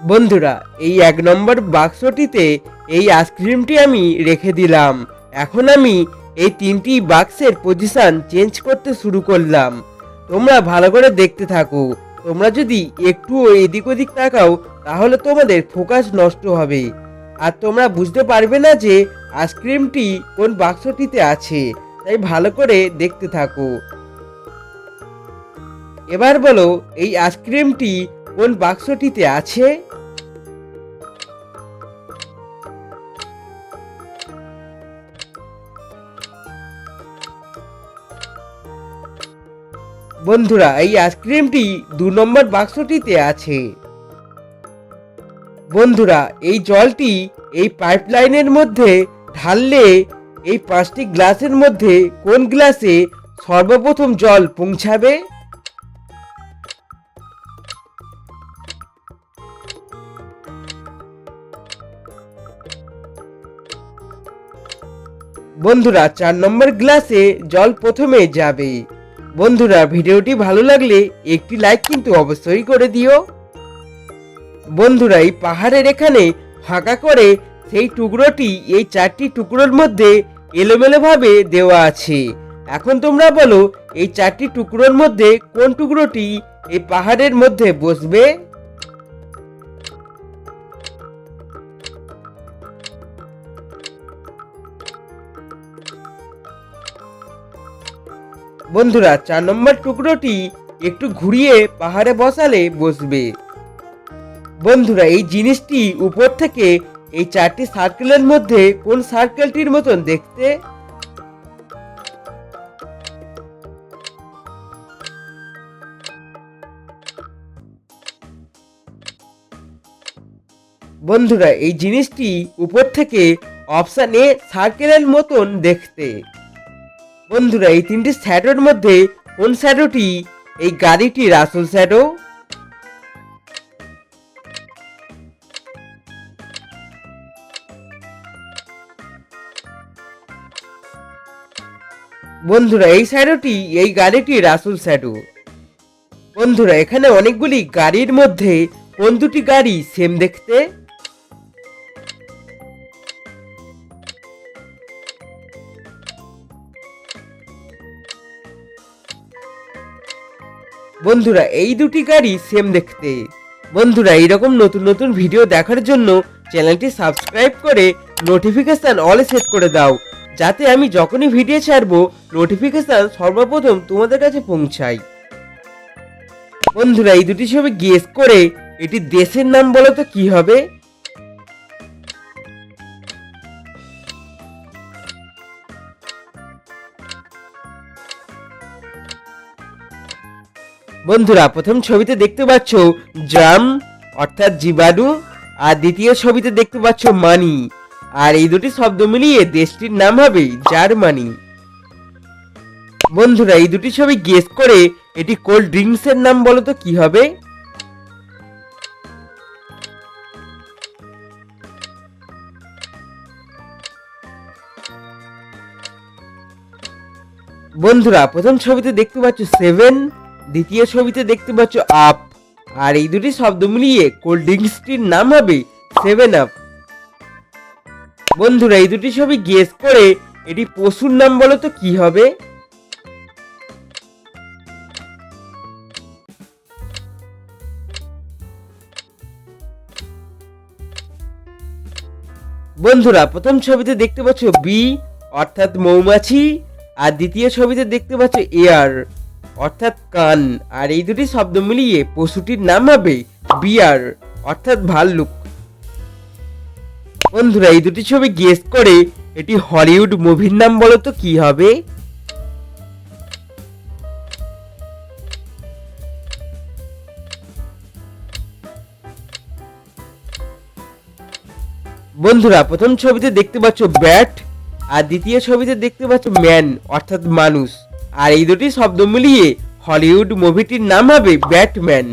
বন্ধুরা, এই এক নম্বর বাক্সটিতে এই আইসক্রিমটি আমি রেখে দিলাম। এখন আমি এই তিনটি বাক্সের পজিশন চেঞ্জ করতে শুরু করলাম। তোমরা ভালো করে দেখতে থাকো। তোমরা যদি একটু এদিক ওদিক তাকাও, তাহলে তোমাদের ফোকাস নষ্ট হবে। আর তোমরা বুঝতে পারবে না যে আইসক্রিমটি কোন বাক্সটিতে আছে। তাই ভালো করে দেখতে থাকো। এবার বলো, এই আইসক্রিমটি কোন বাক্সটিতে আছে? বন্ধুরা, এই আইসক্রিমটি দু নম্বর বাক্সটিতে আছে। বন্ধুরা, এই জলটি এই পাইপলাইনের মধ্যে ঢাললে এই পাঁচটি গ্লাসের মধ্যে কোন গ্লাসে সর্বপ্রথম জল পৌঁছাবে? বন্ধুরা, চার নম্বর গ্লাসে জল প্রথমে যাবে। বন্ধুরা, ভিডিওটি ভালো লাগলে একটি লাইক কিন্তু অবশ্যই করে দিও। বন্ধুরা, এই পাহাড়ের এখানে ফাঁকা করে সেই টুকরোটি, এই চারটি টুকরোর মধ্যে এলোমেলোভাবে দেওয়া আছে। এখন তোমরা বলো, এই চারটি টুকরোর মধ্যে কোন টুকরোটি এই পাহাড়ের মধ্যে বসবে? বন্ধুরা, চার নম্বর টুকরোটি একটু ঘুরিয়ে পাহাড়ে বসালে বসবে। বন্ধুরা, এই জিনিসটি উপর থেকে এই চারটি সার্কেলের মধ্যে কোন সার্কেলটির মতন দেখতে? বন্ধুরা, এই জিনিসটি উপর থেকে অপশান এ সার্কেলের মতন দেখতে। বন্ধুরা, এই তিনটি শ্যাডোর মধ্যে কোন শ্যাডোটি এই গাড়িটি, রাসুল শ্যাডো বন্ধুরা, এই শ্যাডোটি এই গাড়িটি রাসুল শ্যাডো বন্ধুরা, এখানে অনেকগুলি গাড়ির মধ্যে কোন দুটি গাড়ি সেম দেখতে? বন্ধুরা, এই দুটি গাড়ি সেম দেখতে। বন্ধুরা, এইরকম নতুন নতুন ভিডিও দেখার জন্য চ্যানেলটি সাবস্ক্রাইব করে নোটিফিকেশান অলে সেট করে দাও, যাতে আমি যখনই ভিডিও ছাড়বো নোটিফিকেশান সর্বপ্রথম তোমাদের কাছে পৌঁছায় বন্ধুরা, এই দুটি ছবি গেস করে, এটি দেশের নাম বলো তো কি হবে? বন্ধুরা, প্রথম ছবিতে দেখতে পাচ্ছ ড্রাম, অর্থাৎ জীবাণু আর দ্বিতীয় ছবিতে দেখতে পাচ্ছ মানি। আর এই দুটি শব্দ মিলিয়ে দেশটির নাম হবে জার্মানি। বন্ধুরা, এই দুটি ছবি গেস করে এটি কোল্ড ড্রিঙ্কস এর নাম বলো তো কি হবে? বন্ধুরা, প্রথম ছবিতে দেখতে পাচ্ছ সেভেন দ্বিতীয় ছবিতে দেখতে পাচ্ছ আপ। আর এই দুটি শব্দ মিলিয়ে কোল্ড ড্রিঙ্কসটির নাম হবে সেভেন আপ বন্ধুরা, এই দুটি ছবি গেস করে এটি পশুর নাম বলো তো কি হবে? বন্ধুরা, প্রথম ছবিতে দেখতে পাচ্ছ বি অর্থাৎ মৌমাছি। আর দ্বিতীয় ছবিতে দেখতে পাচ্ছ এয়ার অর্থাৎ কান। আর এই দুটি শব্দ মিলিয়ে পশুটির নাম হবে বিয়ার, অর্থাৎ ভাল্লুক। বন্ধুরা, এই দুটি ছবি গেস করে এটি হলিউড মুভির নাম বলো তো কি হবে? বন্ধুরা, প্রথম ছবিতে দেখতে পাচ্ছ ব্যাট, আর দ্বিতীয় ছবিতে দেখতে পাচ্ছ ম্যান, অর্থাৎ মানুষ। আর এই দুটি শব্দ মিলিয়ে হলিউড মুভিটির নাম হবে ব্যাটম্যান।